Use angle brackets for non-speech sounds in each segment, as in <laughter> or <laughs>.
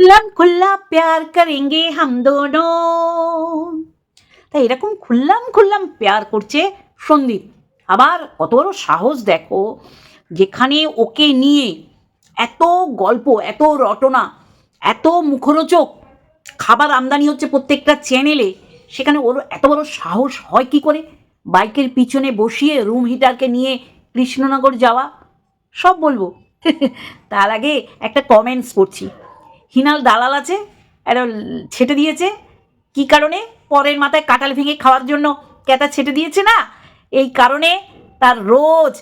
খুল্লাম খুল্লা প্যার করেঙ্গে হাম দোনো তাই এরকম খুল্লাম খুল্লাম প্যার করছে সন্দীপ। আবার কত বড় সাহস দেখো, যেখানে ওকে নিয়ে এত গল্প, এত রটনা, এত মুখরোচক খাবার আমদানি হচ্ছে প্রত্যেকটা চ্যানেলে সেখানে ওর এত বড় সাহস হয় কি করে? বাইকের পিছনে বসিয়ে রুম হিটারকে নিয়ে কৃষ্ণনগর যাওয়া, সব বলব। <laughs> তার আগে একটা কমেন্টস করছি। হিনাল দালাল আছে, একটা ছেটে দিয়েছে। কি কারণে? পরের মাথায় কাটাল ভেঙে খাওয়ার জন্য ক্যাতা ছেটে দিয়েছে না? এই কারণে তার রোজ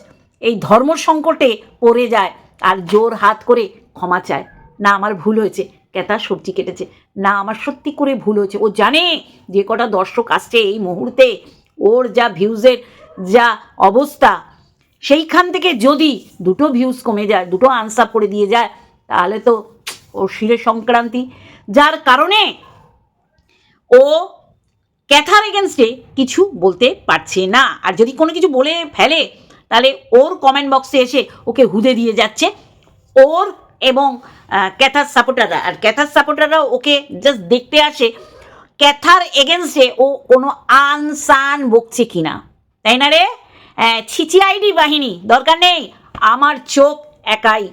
এই ধর্ম সংকটে পড়ে যায় আর জোর হাত করে ক্ষমা চায়। না, আমার ভুল হয়েছে। ক্যাতা সবজি কেটেছে। না, আমার সত্যি করে ভুল হয়েছে। ও জানে যে কটা দর্শক আসছে এই মুহূর্তে। ওর যা ভিউজের যা অবস্থা, সেইখান থেকে যদি দুটো ভিউজ কমে যায়, দুটো আনসার করে দিয়ে যায়, তাহলে তো ও শিরে সংক্রান্তি, যার কারণে ও ক্যাথার এগেনস্টে কিছু বলতে পারছে না। আর যদি কোনো কিছু বলে ফেলে, তাহলে ওর কমেন্ট বক্সে এসে ওকে হুদে দিয়ে যাচ্ছে। ওর এবং ক্যাথার সাপোর্টাররা আর ক্যাথার সাপোর্টাররা ওকে জাস্ট দেখতে আসে, ক্যাথার এগেনস্টে ও কোনো আনসান বকছে কিনা। তাই না রে? ছিচি আইডি বাহিনী, দরকার নেই। আমার চোখ একাই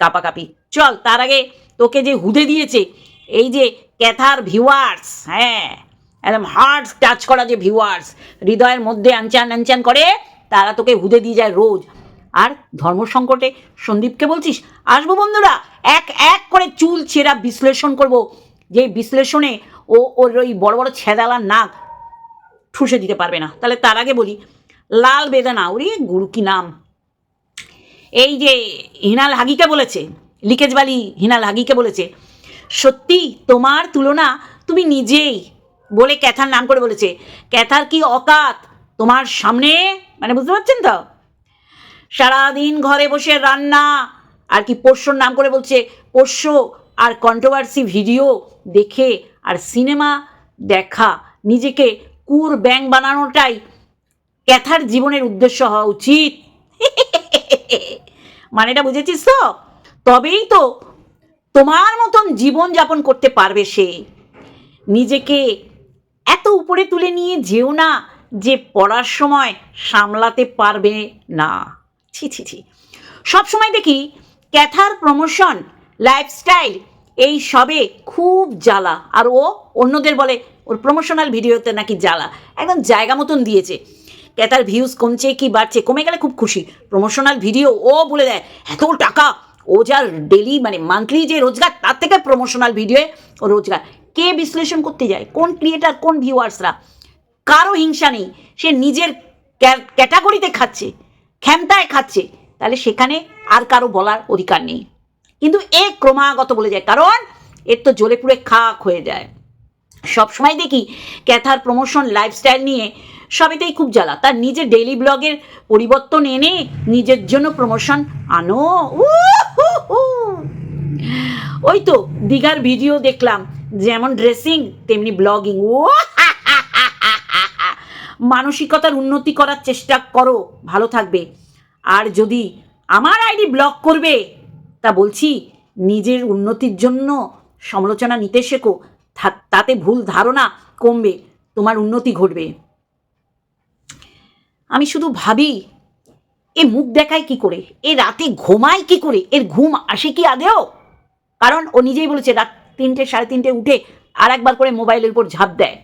কাপাকাপি। চল, তার আগে তোকে যে হুদে দিয়েছে, এই যে ক্যাথার ভিউয়ার্স হ্যাঁ একদম হার্ট টাচ করা যে ভিউয়ার্স, হৃদয়ের মধ্যে আনচান আনচান করে, তারা তোকে হুদে দিয়ে যায় রোজ। আর ধর্ম সংকটে সন্দীপকে বলছিস? আসব বন্ধুরা, এক এক করে চুল ছেঁড়া বিশ্লেষণ করব। যে বিশ্লেষণে ও ওর ওই বড় বড় ছেদালার নাক ঠুসে দিতে পারবে না। তাহলে তার আগে বলি, লাল বেদানা, ওরে গুরু কি নাম? এই যে হিনাল হাগিকে বলেছে লিকেজবালি হিনাল লাগিকে বলেছে, সত্যি তোমার তুলনা তুমি নিজেই বলে ক্যাথার নাম করে বলেছে। ক্যাথার কি অকাত? তোমার সামনে? মানে বুঝতে পারছেন তো? সারাদিন ঘরে বসে রান্না, আর কি পোষ্যর নাম করে বলছে, পোষ্য আর কন্ট্রোভার্সি ভিডিও দেখে আর সিনেমা দেখা, নিজেকে কুর ব্যাং বানানোটাই ক্যাথার জীবনের উদ্দেশ্য হওয়া উচিত। <laughs> মানেটা বুঝেছিস তো? তবেই তো তোমার মতন জীবন যাপন করতে পারবে সে। নিজেকে এত উপরে তুলে নিয়ে যেও না যে পড়ার সময় সামলাতে পারবে না। ছি ছি ছি। সবসময় দেখি ক্যাথার প্রমোশন, লাইফস্টাইল, এই সবে খুব জ্বালা। আর ও অন্যদের বলে, ওর প্রমোশনাল ভিডিওতে নাকি জ্বালা। একদম জায়গা মতন দিয়েছে। ক্যাথার ভিউজ কমছে কি বাড়ছে, কমে গেলে খুব খুশি। প্রমোশনাল ভিডিও ও বলে দেয়, এত টাকা ও যার ডেলি মানে মান্থলি যে রোজগার, তার থেকে প্রমোশনাল ভিডিওয়ে ও রোজগার। কে বিশ্লেষণ করতে যায়? কোন ক্রিয়েটার কোন ভিউয়ার্সরা কারও হিংসা নেই। সে নিজের ক্যাটাগরিতে খাচ্ছে, ক্ষমতায় খাচ্ছে। তাহলে সেখানে আর কারও বলার অধিকার নেই। কিন্তু এ ক্রমাগত বলে যায়, কারণ এর তো জ্বলে পুড়ে খাক হয়ে যায়। সবসময় দেখি ক্যাথার প্রমোশন লাইফস্টাইল নিয়ে সবেতেই খুব জ্বালা। তার নিজের ডেইলি ব্লগের পরিবর্তন এনে নিজের জন্য প্রমোশন আনো। উহুহু। ওই তো দীঘার ভিডিও দেখলাম, যেমন ড্রেসিং তেমনি ব্লগিং ও মানসিকতার উন্নতি করার চেষ্টা করো, ভালো থাকবে। আর যদি আমার আইডি ব্লক করবে, তা বলছি, নিজের উন্নতির জন্য সমালোচনা নিতে শেখো। তাতে ভুল ধারণা কমবে, তোমার উন্নতি ঘটবে। আমি শুধু ভাবি, এ মুখ দেখায় কি করে? এ রাতে ঘুমায় কি করে? এর ঘুম আসে কি আদেও কারণ ও নিজেই বলেছে রাত তিনটে, সাড়ে তিনটে উঠে আর একবার করে মোবাইলের উপর ঝাঁপ দেয়।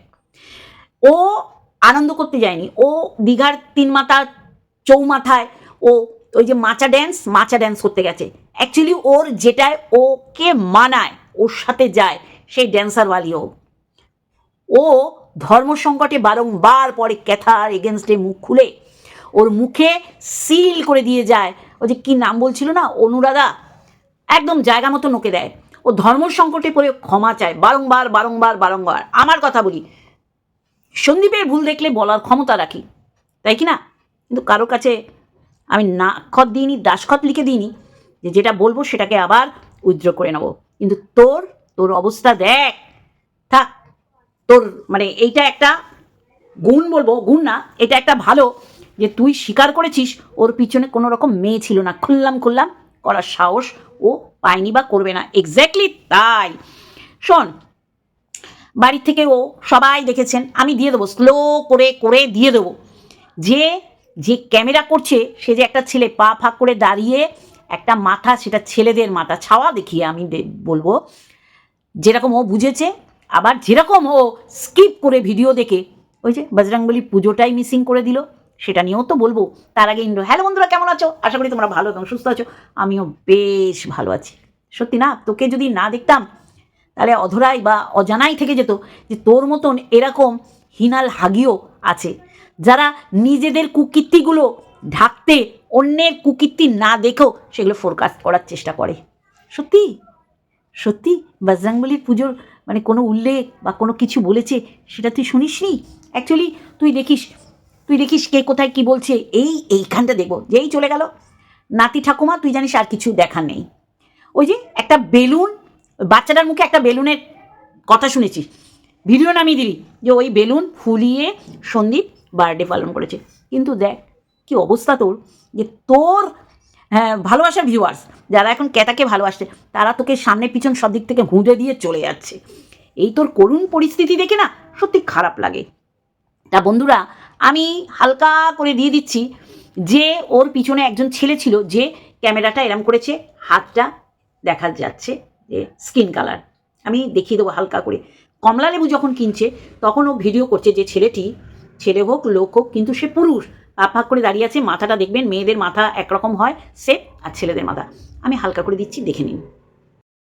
ও আনন্দ করতে যায়নি। ও দীঘার তিন মাথা চৌমাথায় ও ওই যে মাচা ড্যান্স মাচা ড্যান্স করতে গেছে। অ্যাকচুয়ালি ওর যেটায় ওকে মানায়, ওর সাথে যায় সেই ড্যান্সারওয়ালিও ও। ধর্ম সংকটে বারংবার পরে ক্যাথার এগেনস্টে মুখ খুলে, ওর মুখে সিল করে দিয়ে যায়। ও যে কী নাম বলছিল না? অনুরাধা? একদম জায়গা মতো নোকে দেয়। ও ধর্ম সংকটে পড়ে ক্ষমা চায়। বারংবার বারংবার বারংবার। আমার কথা বলি। সন্দীপের ভুল দেখলে বলার ক্ষমতা রাখি। তাই কি না? কিন্তু কারও কাছে আমি না খত দিইনি দাসখত লিখে দিইনি যে যেটা বলব সেটাকে আবার উইথড্র করে নেব। কিন্তু তোর তোর অবস্থা দেখ। থাক, তোর মানে এইটা একটা গুণ বলব, গুণ না, এটা একটা ভালো যে তুই স্বীকার করেছিস, ওর পিছনে কোনো রকম মেয়ে ছিল না। খুললাম খুললাম, করার সাহস ও পায়নি বা করবে না। এক্স্যাক্টলি তাই। শোন, বাড়ির থেকে ও সবাই দেখেছেন, আমি দিয়ে দেবো স্লো করে করে দিয়ে দেবো। যে যে ক্যামেরা করছে, সে যে একটা ছেলে পা ফাঁক করে দাঁড়িয়ে একটা মাথা, সেটা ছেলেদের মাথা, ছাওয়া দেখিয়ে আমি বলব, যেরকম ও বুঝেছে, আবার যেরকম ও স্কিপ করে ভিডিও দেখে, ওই যে, বজরংবলী পুজোটাই মিসিং করে দিল। সেটা নিয়েও তো বলব। তার আগে ইন্দ্র, হ্যালো বন্ধুরা, কেমন আছো? আশা করি তোমরা ভালো এবং সুস্থ আছো। আমিও বেশ ভালো আছি। সত্যি না, তোকে যদি না দেখতাম, তাহলে অধরাই বা অজানাই থেকে যেত যে তোর মতন এরকম হিনাল হাগিও আছে, যারা নিজেদের কুকীর্তিগুলো ঢাকতে অন্যের কুকীর্তি না দেখেও সেগুলো ফোরকাস্ট করার চেষ্টা করে। সত্যি? সত্যি? বজরংবলির পুজোর মানে কোনো উল্লেখ বা কোনো কিছু বলেছে, সেটা তুই শুনিসনি? অ্যাকচুয়ালি তুই দেখিস তুই দেখিস কে কোথায় কি বলছে? এই, এইখানটা দেখব। যেই চলে গেল, নাতি ঠাকুমা, তুই জানিস আর কিছু দেখা নেই। ওই যে একটা বেলুন, বাচ্চাটার মুখে একটা বেলুনের কথা শুনেছি। ভিডিও নামিয়ে দিলি যে ওই বেলুন ফুলিয়ে সন্দীপ বার্থডে পালন করেছে। কিন্তু দেখ, কি অবস্থা তোর, যে তোর হ্যাঁ ভালোবাসার ভিউয়ার্স যারা এখন ক্যাটাকে ভালোবাসছে, তারা তোকে সামনে পিছন সব দিক থেকে ঘুঁটে দিয়ে চলে যাচ্ছে। এই তোর করুণ পরিস্থিতি দেখে না সত্যি খারাপ লাগে। তা বন্ধুরা আমি হালকা করে দিয়ে দিচ্ছি যে ওর পিছনে একজন ছেলে ছিল যে ক্যামেরাটা এরম করেছে, হাতটা দেখা যাচ্ছে যে স্কিন কালার। আমি দেখিয়ে দেবো হালকা করে। কমলা লেবু যখন কিনছে, তখন ও ভিডিও করছে যে ছেলেটি, ছেলে হোক, লোক হোক, কিন্তু সে পুরুষ। পাক করে দাঁড়িয়ে আছে, মাথাটা দেখবেন, মেয়েদের মাথা একরকম হয় সে আর ছেলেদের মাথা। আমি হালকা করে দিচ্ছি, দেখে নিন।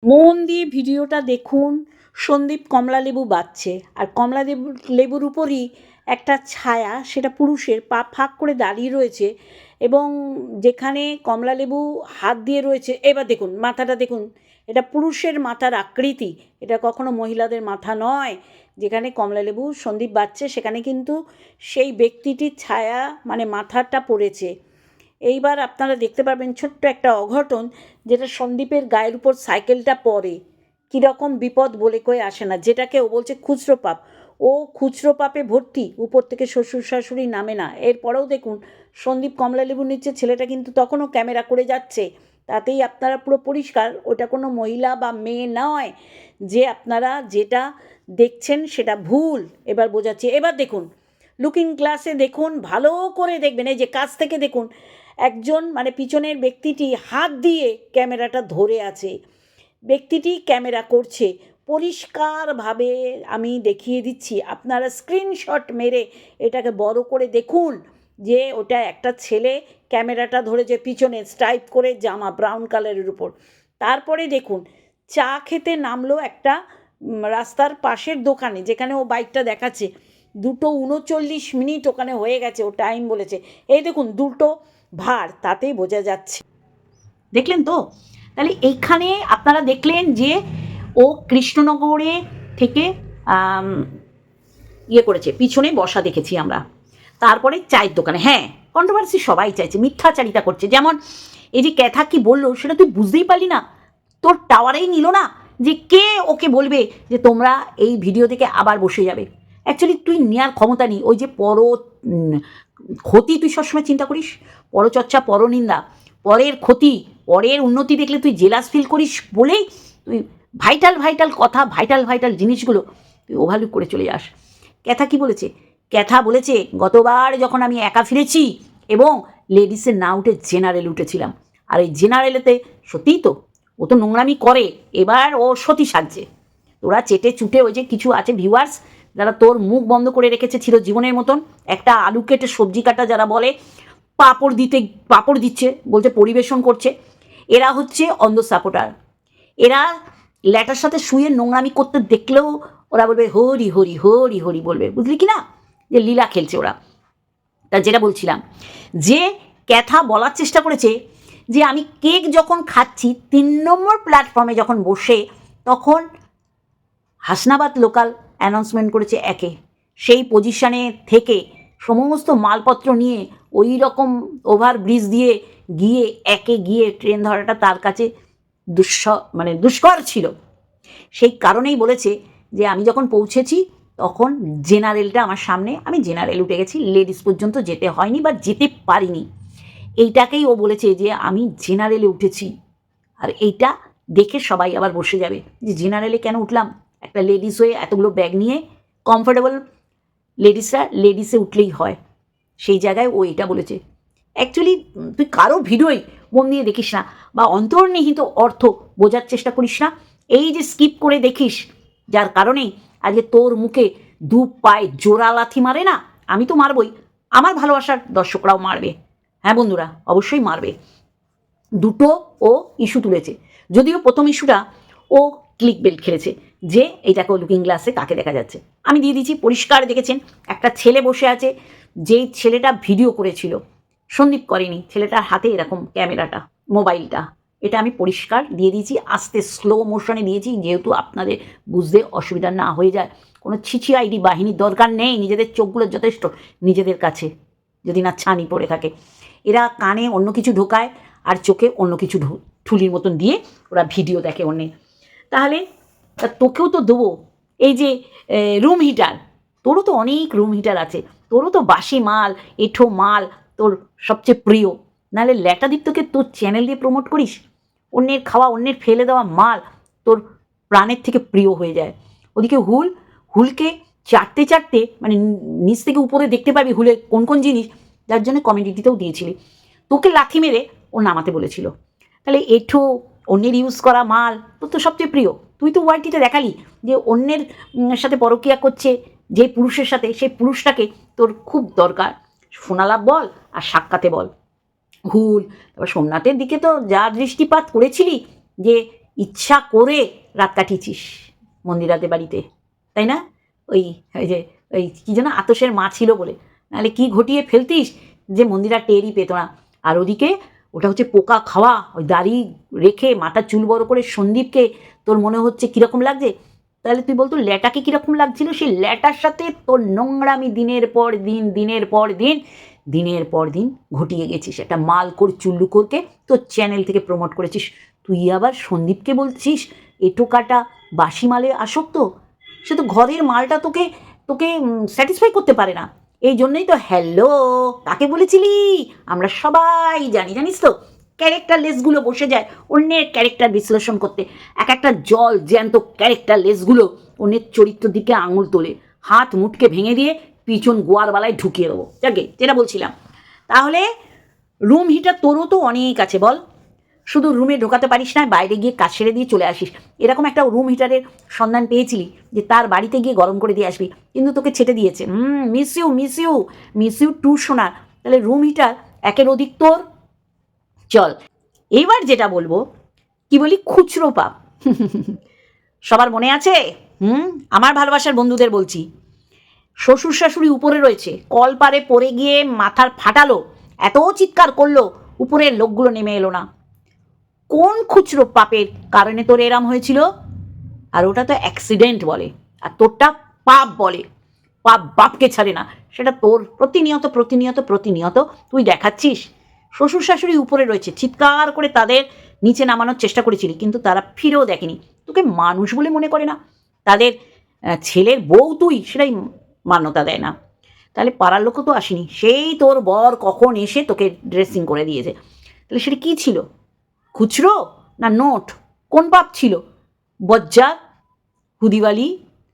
মন দিয়ে ভিডিওটা দেখুন, সন্দীপ কমলা লেবু বাচ্ছে। আর কমলা লেবু, লেবুর উপরই একটা ছায়া সেটা পুরুষের পা ফাঁক করে দাঁড়িয়ে রয়েছে এবং যেখানে কমলা লেবু হাত দিয়ে রয়েছে, এবার দেখুন, মাথাটা দেখুন, এটা পুরুষের মাথার আকৃতি, এটা কখনো মহিলাদের মাথা নয়। যেখানে কমলা লেবু সন্দীপ বাচ্ছে, সেখানে কিন্তু সেই ব্যক্তিটির ছায়া মানে মাথাটা পড়েছে। এইবার আপনারা দেখতে পারবেন ছোট্ট একটা অঘটন, যেটা সন্দীপের গায়ের উপর সাইকেলটা পড়ে কীরকম বিপদ বলে কয়ে আসে না, যেটাকে ও বলছে খুচরো পাপ। ও খুচরো পাপে ভর্তি। উপর থেকে শ্বশুর শাশুড়ি নামে না। এরপরেও দেখুন, সন্দীপ কমলালেবু নিচ্ছে ছেলেটা কিন্তু তখনও ক্যামেরা করে যাচ্ছে। তাতেই আপনারা পুরো পরিষ্কার। ওটা কোনো মহিলা বা মেয়ে নয় যে আপনারা যেটা দেখছেন সেটা ভুল। এবার বোঝাচ্ছি। এবার দেখুন লুকিং গ্লাসে দেখুন, ভালো করে দেখবেন। এই যে কাছ থেকে দেখুন, একজন মানে পিছনের ব্যক্তিটি হাত দিয়ে ক্যামেরাটা ধরে আছে। ব্যক্তিটি ক্যামেরা করছে। পরিষ্কারভাবে আমি দেখিয়ে দিচ্ছি। আপনারা স্ক্রিনশট মেরে এটাকে বড় করে দেখুন যে ওটা একটা ছেলে ক্যামেরাটা ধরেছে পিছনে স্ট্রাইপ করে জামা ব্রাউন কালারের উপর। তারপরে দেখুন, চা খেতে নামলো একটা রাস্তার পাশের দোকানে যেখানে ও বাইকটা দেখাচ্ছে। দুটো উনচল্লিশ মিনিট ওখানে হয়ে গেছে, ও টাইম বলেছে। এই দেখুন, দুটো ভার, তাতেই বোঝা যাচ্ছে। দেখলেন তো? তাহলে এইখানে আপনারা দেখলেন যে ও কৃষ্ণনগরে থেকে ইয়ে করেছে, পিছনে বসা দেখেছি আমরা। তারপরে চায়ের দোকানে হ্যাঁ কন্ট্রোভার্সি সবাই চাইছে, মিথ্যাচারিতা করছে। যেমন এই যে ক্যাথা কি বলল, সেটা তুই বুঝতেই পারলি না। তোর টাওয়ারেই নিল না যে কে ওকে বলবে যে তোমরা এই ভিডিও থেকে আবার বসে যাবে। অ্যাকচুয়ালি তুই নেওয়ার ক্ষমতা নেই। ওই যে পর ক্ষতি তুই সবসময় চিন্তা করিস? পরচর্চা, পরনিন্দা। পরের ক্ষতি, পরের উন্নতি দেখলে তুই জেলাস ফিল করিস বলেই তুই ভাইটাল ভাইটাল কথা ভাইটাল ভাইটাল জিনিসগুলো তুই ওভালু করে চলে যাস। ক্যাথা কি বলেছে? ক্যাথা বলেছে, গতবার যখন আমি একা ফিরেছি এবং লেডিসের না উঠে জেনারেল উঠেছিলাম, আর এই জেনারেলেতে সত্যিই তো, ও তো নোংরামি করে, এবার ও সতী সাজছে। তোরা চেটে চুটে ওই যে কিছু আছে ভিউয়ার্স যারা তোর মুখ বন্ধ করে রেখেছে ছিল জীবনের মতন, একটা আলু কেটে সবজি কাটা যারা বলে, পাপড় দিতে, পাপড় দিচ্ছে, বলছে পরিবেশন করছে, এরা হচ্ছে অন্ধ সাপোর্টার এরা ল্যাটার সাথে শুয়ে নোংরামি করতে দেখলেও ওরা বলবে, হরি হরি হরি হরি বলবে। বুঝলি কি না? যে লীলা খেলছে ওরা। তা যেটা বলছিলাম, যে ক্যাথা বলার চেষ্টা করেছে যে আমি কেক যখন খাচ্ছি, তিন নম্বর প্ল্যাটফর্মে যখন বসে, তখন হাসনাবাদ লোকাল অ্যানাউন্সমেন্ট করেছে একে। সেই পজিশনে থেকে সমস্ত মালপত্র নিয়ে ওই রকম ওভার ব্রিজ দিয়ে গিয়ে একে গিয়ে ট্রেন ধরাটা তার কাছে দুঃস মানে দুষ্কর ছিল। সেই কারণেই বলেছে যে, আমি যখন পৌঁছেছি, তখন জেনারেলটা আমার সামনে, আমি জেনারেল উঠে গেছি, লেডিস পর্যন্ত যেতে হয়নি বা যেতে পারিনি। এইটাকেই ও বলেছে যে, আমি জেনারেলে উঠেছি। আর এইটা দেখে সবাই আবার বসে যাবে যে, জেনারেলে কেন উঠলাম? একটা লেডিস হয়ে এতগুলো ব্যাগ নিয়ে কমফোর্টেবল লেডিসরা লেডিসে উঠলেই হয়। সেই জায়গায় ও এটা বলেছে। অ্যাকচুয়ালি তুই কারও ভিডিওই মন দিয়ে দেখিস না বা অন্তর্নিহিত অর্থ বোঝার চেষ্টা করিস না। এই যে স্কিপ করে দেখিস, যার কারণেই আজকে তোর মুখে দু পায়ে জোড়া লাথি মারে না, আমি তো মারবই। আমার ভালোবাসার দর্শকরাও মারবে। হ্যাঁ বন্ধুরা, অবশ্যই মারবে। দুটো ও ইস্যু তুলেছে। যদিও প্রথম ইস্যুটা ও ক্লিক বেল্ট খেলেছে, যে এইটাকে লুকিং গ্লাসে কাকে দেখা যাচ্ছে। আমি দিয়ে দিচ্ছি, পরিষ্কার দেখেছেন, একটা ছেলে বসে আছে, যেই ছেলেটা ভিডিও করেছিল। সন্দীপ করেনি। ছেলেটার হাতে এরকম ক্যামেরাটা, মোবাইলটা। এটা আমি পরিষ্কার দিয়ে দিয়েছি, আস্তে স্লো মোশনে দিয়েছি, যেহেতু আপনাদের বুঝতে অসুবিধা না হয়ে যায়। কোনো ছিছি আইডি বাহিনীর দরকার নেই, নিজেদের চোখগুলো যথেষ্ট নিজেদের কাছে, যদি না ছানি পড়ে থাকে। এরা কানে অন্য কিছু ঢোকায় আর চোখে অন্য কিছু ঠুলির মতন দিয়ে ওরা ভিডিও দেখে অন্যের তাহলে তোকেও তো দেবো, এই যে রুম হিটার তোরও তো অনেক রুম হিটার আছে। তোরও তো বাসি মাল, এঠো মাল তোর সবচেয়ে প্রিয়। নাহলে ল্যাটাদীপ্তকে তোর চ্যানেল দিয়ে প্রমোট করিস? অন্যের খাওয়া, অন্যের ফেলে দেওয়া মাল তোর প্রাণের থেকে প্রিয় হয়ে যায়। ওদিকে হুল, হুলকে চাটতে চাটতে মানে নিচ থেকে উপরে দেখতে পাবি হুলের কোন কোন জিনিস, যার জন্য কমেডিটিতেও দিয়েছিলি। তোকে লাথি মেরে ও নামাতে বলেছিল। তাহলে এঠো, অন্যের ইউজ করা মাল, তোর তো সবচেয়ে প্রিয়। তুই তো ওয়াইটিতে দেখালি যে অন্যের সাথে পরকিয়া করছে, যে পুরুষের সাথে, সেই পুরুষটাকে তোর খুব দরকার। সোনালাভ বল আর সাক্ষাতে বল। হুল তারপর সোমনাথের দিকে তো যা দৃষ্টিপাত করেছিলি যে ইচ্ছা করে রাত কাটিয়েছিস মন্দিরাতে বাড়িতে, তাই না? ওই ওই যে ওই কী যেন আতসের মা ছিল বলে। নাহলে কি ঘটিয়ে ফেলতিস যে মন্দিরা টেরই পেত না। আর ওদিকে ওটা হচ্ছে পোকা খাওয়া, ওই দাড়ি রেখে মাথা চুল বড় করে সন্দীপকে তোর মনে হচ্ছে কীরকম লাগছে? তাহলে তুই বলতো ল্যাটাকে কীরকম লাগছিল? সেই ল্যাটার সাথে তোর নোংরামি দিনের পর দিন, দিনের পর দিন, দিনের পর দিন ঘটিয়ে গেছিস। একটা মালকোর চুল্লুকোরকে তোর চ্যানেল থেকে প্রমোট করেছিস। তুই আবার সন্দীপকে বলছিস, এটো কাটা বাসি মালে আসক্ত? সে তো ঘরের মালটা তোকে তোকে স্যাটিসফাই করতে পারে না। এই জন্যই তো হ্যালো কাকে বলেছিলি? আমরা সবাই জানি, জানিস তো? ক্যারেক্টার লেসগুলো বসে যায় অন্যের ক্যারেক্টার বিশ্লেষণ করতে। এক একটা জল জ্যান্ত ক্যারেক্টার লেসগুলো অন্যের চরিত্রের দিকে আঙুল তোলে। হাত মুটকে ভেঙে দিয়ে পিছন গোয়ারবালায় ঢুকিয়ে দেবো। যাকে, যেটা বলছিলাম। তাহলে রুম হিটার তোরও তো অনেক আছে বল। শুধু রুমে ঢোকাতে পারিস না, বাইরে গিয়ে কাজ সেরে দিয়ে চলে আসিস। এরকম একটা রুম হিটারের সন্ধান পেয়েছিলি যে তার বাড়িতে গিয়ে গরম করে দিয়ে আসবি। কিন্তু তোকে ছেটে দিয়েছে। হুম miss you miss you miss you too সোনা। তাহলে রুম হিটার একের অধিক তোর চল এইবার যেটা বলব, কি বলি, খুচরো পাপ। সবার মনে আছে? হুম, আমার ভালোবাসার বন্ধুদের বলছি। শ্বশুর শাশুড়ি উপরে রয়েছে, কল পারে পড়ে গিয়ে মাথার ফাটালো, এত চিৎকার করল, উপরের লোকগুলো নেমে এলো না। কোন খুচরো পাপের কারণে তোর এরাম হয়েছিল? আর ওটা তো অ্যাক্সিডেন্ট বলে, আর তোরটা পাপ বলে। পাপ বাপকে ছাড়ে না, সেটা তোর, প্রতিনিয়ত প্রতিনিয়ত প্রতিনিয়ত, তুই দেখাচ্ছিস? শ্বশুর শাশুড়ি উপরে রয়েছে। চিৎকার করে তাদের নিচে নামানোর চেষ্টা করেছিলি, কিন্তু তারা ফিরেও দেখেনি। তোকে মানুষ বলে মনে করে না? তাদের ছেলের বউ তুই, সেটাই মান্যতা দেয় না। তাহলে পাড়ার লোকও তো আসেনি। সেই তোর বর কখন এসে তোকে ড্রেসিং করে দিয়েছে। তাহলে সেটা কী ছিল? খুচরো না নোট? কোন পাপ ছিল? বজ্জাত হুদিবালি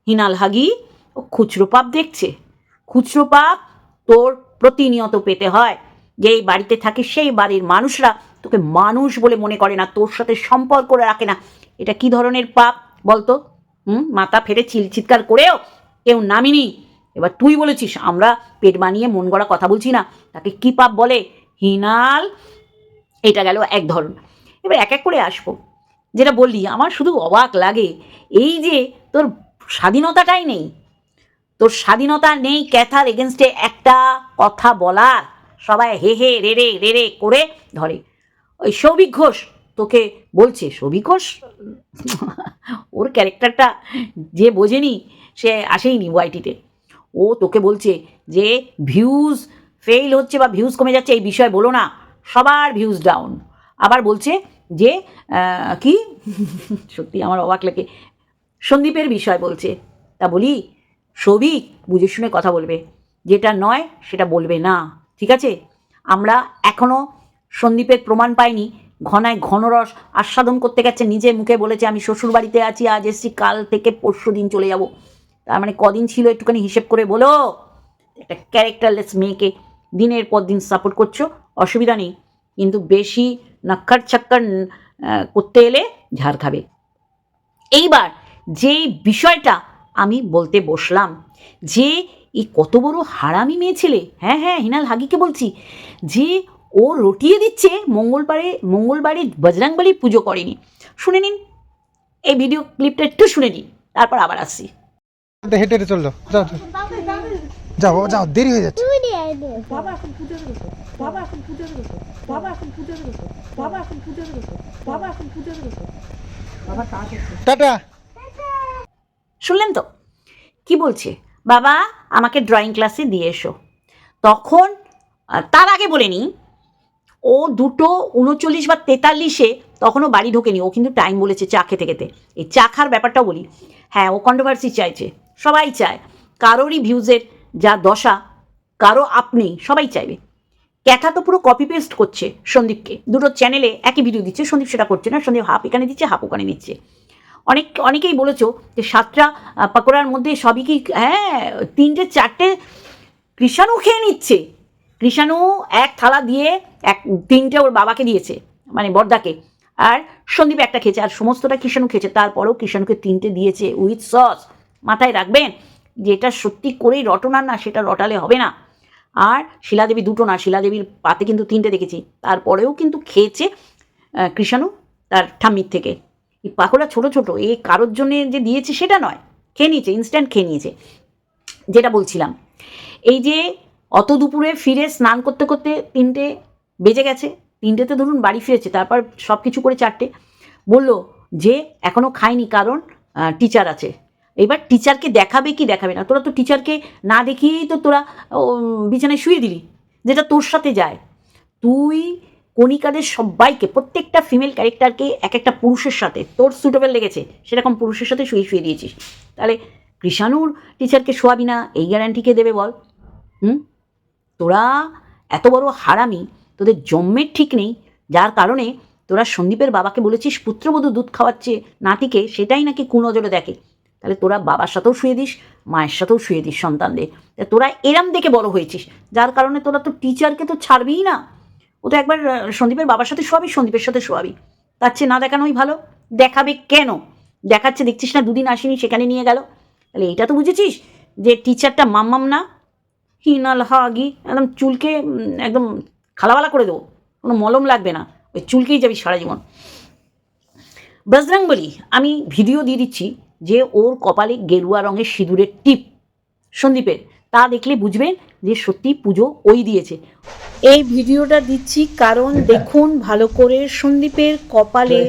হিনালহাগি, ও খুচরো পাপ দেখছে। খুচরো পাপ তোর প্রতিনিয়ত পেতে হয়। যেই বাড়িতে থাকে সেই বাড়ির মানুষরা তোকে মানুষ বলে মনে করে না, তোর সাথে সম্পর্ক রাখে না। এটা কি ধরনের পাপ বলতো? হুম? মাথা ফেটে চিল চিৎকার করেও কেউ নামিনি। এবার তুই বলেছিস, আমরা পেট বানিয়ে মন গড়া কথা বলছি না। তাকে কি পাপ বলে? হিনাল। এটা গেল এক ধরন। এবার এক এক করে আসব। যেটা বললি, আমার শুধু অবাক লাগে। এই যে তোর স্বাধীনতাটাই নেই। তোর স্বাধীনতা নেই ক্যাথার এগেনস্টে একটা কথা বলার। সবাই হে হে, রে রে রে রে করে ধরে। ওই সৌভিক ঘোষ তোকে বলছে, সৌভিক ঘোষ? ওর ক্যারেক্টারটা যে বোঝেনি, সে আসেইনি ওয়াইটিতে। ও তোকে বলছে যে ভিউজ ফেল হচ্ছে বা ভিউজ কমে যাচ্ছে এই বিষয়ে বলো না, সবার ভিউজ ডাউন। আবার বলছে যে কি? সত্যি আমার অবাক লাগে। সন্দীপের বিষয় বলছে। তা বলি, সৌভিক বুঝে শুনে কথা বলবে। যেটা নয়, সেটা বলবে না। ঠিক আছে? আমরা এখনও সন্দীপের প্রমাণ পাইনি। ঘনায় ঘনরস আস্বাদন করতে গেছে, নিজে মুখে বলেছে, আমি শ্বশুর বাড়িতে আছি, আজ এসছি, কাল থেকে পরশু দিন চলে যাব। তার মানে কদিন ছিল একটুখানি হিসেব করে বলো? একটা ক্যারেক্টারলেস মেয়েকে দিনের পর দিন সাপোর্ট করছ, অসুবিধা নেই। কিন্তু বেশি নাক্কার ছাক্কার করতে এলে ঝাড় খাবে। এইবার যে বিষয়টা আমি বলতে বসলাম, যে এই কত বড় হারামি মেয়ে ছেলে। হ্যাঁ হ্যাঁ হিনাল হাগিকে বলছি। যে ও রটিয়ে দিচ্ছে মঙ্গলবারে মঙ্গলবারে বজরাংবলী পুজো করেনি। শুনে নিন এই ভিডিও ক্লিপটা একটু শুনে নিন তারপর আবার আসছি। হেঁটে হেঁটে চলল যাও যাও। যাও বাবা যাও দেরি হয়ে যাচ্ছে। বাবা এখন পুজো দেবো বাবা এখন পুজো দেবো বাবা এখন পুজো দেবো বাবা এখন পুজো দেবো বাবা এখন পুজো দেবো বাবা কাজ টাটা। শুনলেন তো? কি বলছে? বাবা, আমাকে ড্রয়িং ক্লাসে দিয়ে এসো। তখন তার আগে বলে নিই, ও দুটো উনচল্লিশ বা তেতাল্লিশে তখনও বাড়ি ঢোকেনি। ও কিন্তু টাইম বলেছে চা খেতে খেতে। এই চা খার ব্যাপারটাও বলি। হ্যাঁ ও কন্ট্রোভার্সি চাইছে। সবাই চায়। কারোরই ভিউজের যা দশা, কারও আপনি, সবাই চাইবে। ক্যাথা তো পুরো কপি পেস্ট করছে সন্দীপকে। দুটো চ্যানেলে একই ভিডিও দিচ্ছে। সন্দীপ সেটা করছে না। সন্দীপ হাফ এখানে দিচ্ছে, হাফ ওখানে দিচ্ছে অনেক, অনেকেই বলেছ যে সাতটা পাকোড়ার মধ্যে সবই কি হ্যাঁ তিনটে, চারটে কৃষাণু খেয়ে নিচ্ছে। কৃষাণু এক থালা দিয়ে এক, তিনটে ওর বাবাকে দিয়েছে মানে বর্দাকে। আর সন্দীপ একটা খেয়েছে, আর সমস্তটা কৃষাণু খেয়েছে। তারপরেও কৃষাণুকে তিনটে দিয়েছে উইথ সস মাথায় রাখবেন, যেটা সত্যি করেই রটনা না, সেটা রটালে হবে না। আর শিলাদেবী দুটো না, শিলাদেবীর পাতে কিন্তু তিনটে দেখেছি। তারপরেও কিন্তু খেয়েছে কৃষাণু, তার ঠাম্মির থেকে। এই পাকোড়া ছোট ছোট, এ কারোর জন্য যে দিয়েছে সেটা নয়, খেয়ে নিয়েছে ইনস্ট্যান্ট খেয়ে নিয়েছে। যেটা বলছিলাম, এই যে অত দুপুরে ফিরে স্নান করতে করতে তিনটে বেজে গেছে, তিনটেতে ধরুন বাড়ি ফিরেছে, তারপর সব কিছু করে চারটে, বলল যে এখনও খায়নি কারণ টিচার আছে। এবার টিচারকে দেখাবে কি দেখাবে না? তোরা তো টিচারকে না দেখিয়েই তো তোরা বিছানায় শুয়ে দিলি, যেটা তোর সাথে যায়। তুই কণিকাদের সবাইকে, প্রত্যেকটা ফিমেল ক্যারেক্টারকে এক একটা পুরুষের সাথে, তোর সুটেবল লেগেছে, সেরকম পুরুষের সাথে শুয়ে শুয়ে দিয়েছিস। তাহলে কৃষাণুর টিচারকে শোয়াবি না, এই গ্যারান্টিকে দেবে বল? হুম? তোরা এত বড় হারামি, তোদের জন্মের ঠিক নেই, যার কারণে তোরা সন্দীপের বাবাকে বলেছিস পুত্রবধূ দুধ খাওয়াচ্ছে, নাতিকে, সেটাই নাকি কুনজরে দেখে। তাহলে তোরা বাবার সাথেও শুয়ে দিস, মায়ের সাথেও শুয়ে দিস সন্তানদের। তোরা এরাম দেখে বড় হয়েছিস, যার কারণে তোরা তো টিচারকে তো ছাড়বিই না। ও তো একবার সন্দীপের বাবার সাথে শোয়াবি, সন্দীপের সাথে শোয়াবি। তার চেয়ে না দেখানোই ভালো। দেখাবে কেন? দেখাচ্ছে, দেখছিস না, দুদিন আসেনি, সেখানে নিয়ে গেল। তাহলে এটা তো বুঝেছিস যে টিচারটা মাম্মাম না? হিনাল হাগি একদম চুলকে একদম খালাবালা করে দেবো। কোনো মলম লাগবে না। ওই চুলকেই যাবি সারা জীবন। বজরং বলি আমি ভিডিও দিয়ে দিচ্ছি যে ওর কপালে গেরুয়া রঙের সিঁদুরের টিপ সন্দীপের। তা দেখলে বুঝবেন যে সত্যি পুজো ওই দিয়েছে। এই ভিডিওটা দিচ্ছি কারণ দেখুন ভালো করে সন্দীপের কপালে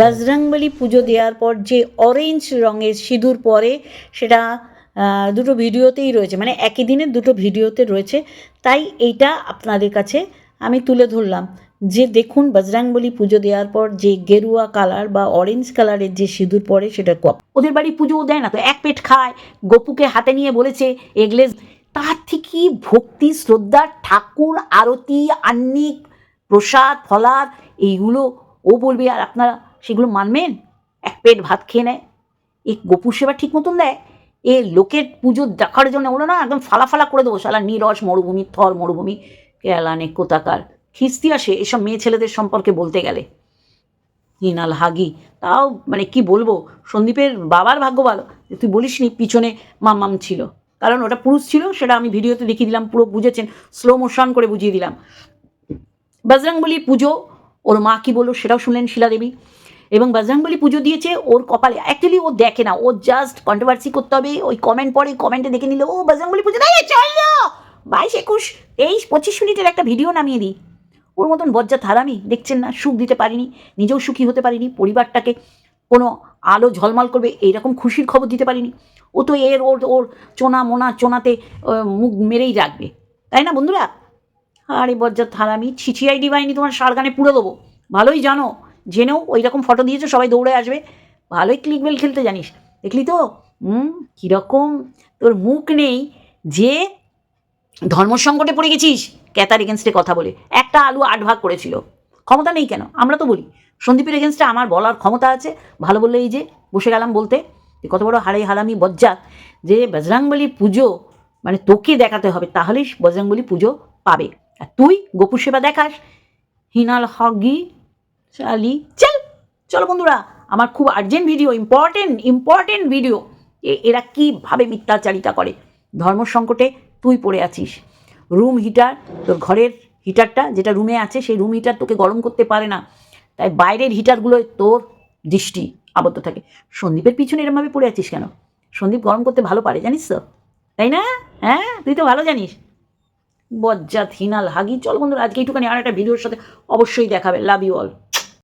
বজরংবলী পুজো দেওয়ার পর যে অরেঞ্জ রঙের সিঁদুর পরে সেটা দুটো ভিডিওতেই রয়েছে মানে একই দিনের দুটো ভিডিওতে রয়েছে। তাই এইটা আপনাদের কাছে আমি তুলে ধরলাম যে দেখুন বজরাংবলী পুজো দেওয়ার পর যে গেরুয়া কালার বা অরেঞ্জ কালারের যে সিঁদুর পরে সেটা কপ। ওদের বাড়ি পুজো দেয় না তো এক পেট খায়। গপুকে হাতে নিয়ে বলেছে এগলে তার থেকে ভক্তি, শ্রদ্ধা, ঠাকুর, আরতি আন্নিক প্রসাদ ফলার এইগুলো, ও বলবে, আর আপনারা সেগুলো মানবেন? এক পেট ভাত খেয়ে নেয়। এই গোপুর সেবা ঠিক মতন দেয়? এ লোকের পুজো দেখার জন্য ওরা না একদম ফালা ফালা করে দেবো, শালা নিরস মরুভূমি, থর মরুভূমি, কেলানে কোথাকার। খিস্তি আসে এসব মেয়ে ছেলেদের সম্পর্কে বলতে গেলে। হিনাল হাগি তাও মানে কি বলব? সন্দীপের বাবার ভাগ্য ভালো তুই বলিস নি পিছনে মাম্মাম ছিল। কারণ ওটা পুরুষ ছিল, সেটা আমি ভিডিওতে দেখিয়ে দিলাম, পুরো বুঝেছেন স্লো মোশন করে বুঝিয়ে দিলাম। বজরংবলী পুজো, ওর মা কি বলল সেটাও শুনলেন শিলাদেবী এবং বজরংবলী পুজো দিয়েছে ওর কপালে অ্যাকচুয়ালি ও দেখে না, ও জাস্ট কন্ট্রোভার্সি করতে হবে, ওই কমেন্ট পড়ে কমেন্টে দেখে নিলে, ও, বজরংবলী পুজো দেয় চলো বাইশ একুশ, তেইশ, পঁচিশ মিনিটের একটা ভিডিও নামিয়ে দিই। ওর মতন বজ্জা থারামি দেখছেন না, সুখ দিতে পারিনি, নিজেও সুখী হতে পারিনি, পরিবারটাকে কোনো আলো ঝলমল করবে, এইরকম খুশির খবর দিতে পারিনি। ও তো এর, ওর ওর চোনা মোনা চোনাতে মুখ মেরেই রাখবে, তাই না বন্ধুরা? আরে বজ্জাত হারামি ছিছিআইডি বাহিনী তোমার সারগানে পুরো দেবো। ভালোই জানো, জেনেও ওই রকম ফটো দিয়েছ, সবাই দৌড়ে আসবে। ভালোই ক্লিক বেল খেলতে জানিস, দেখলি তো? হুম, কীরকম? তোর মুখ নেই যে ধর্ম সংকটে পড়ে গেছিস ক্যাতার এগেনস্টে কথা বলে। একটা আলু আট ভাগ করেছিল। ক্ষমতা নেই কেন? আমরা তো বলি, সন্দীপের এগেনস্টে আমার বলার ক্ষমতা আছে। ভালো বললে এই যে, বসে গেলাম বলতে কত বড় হাড়ে হারামি বজ্জাত, যে বজরাংবলির পুজো মানে তোকে দেখাতে হবে, তাহলেই বজরাংবলী পুজো পাবে। আর তুই গোপুর সেবা দেখাস, হিনাল হগি চালি, চল, চলো বন্ধুরা, আমার খুব urgent video important important video এ এরা কীভাবে মিথ্যাচারিতা করে? ধর্ম সংকটে তুই পড়ে আছিস। রুম হিটার তোর ঘরের হিটারটা যেটা রুমে আছে, সেই রুম হিটার তোকে গরম করতে পারে না। তাই বাইরের হিটারগুলোয় তোর দৃষ্টি আবদ্ধ থাকে। সন্দীপের পিছনে এরমভাবে পড়ে আছিস কেন? সন্দীপ গরম করতে ভালো পারে, জানিস তো? তাই না? হ্যাঁ? তুই তো ভালো জানিস। বজ্জাত, হিনাল, হাগি, চল বন্ধুরা, আজকে একটুখানি আর একটা ভিডিওর সাথে অবশ্যই দেখাবে। Love you all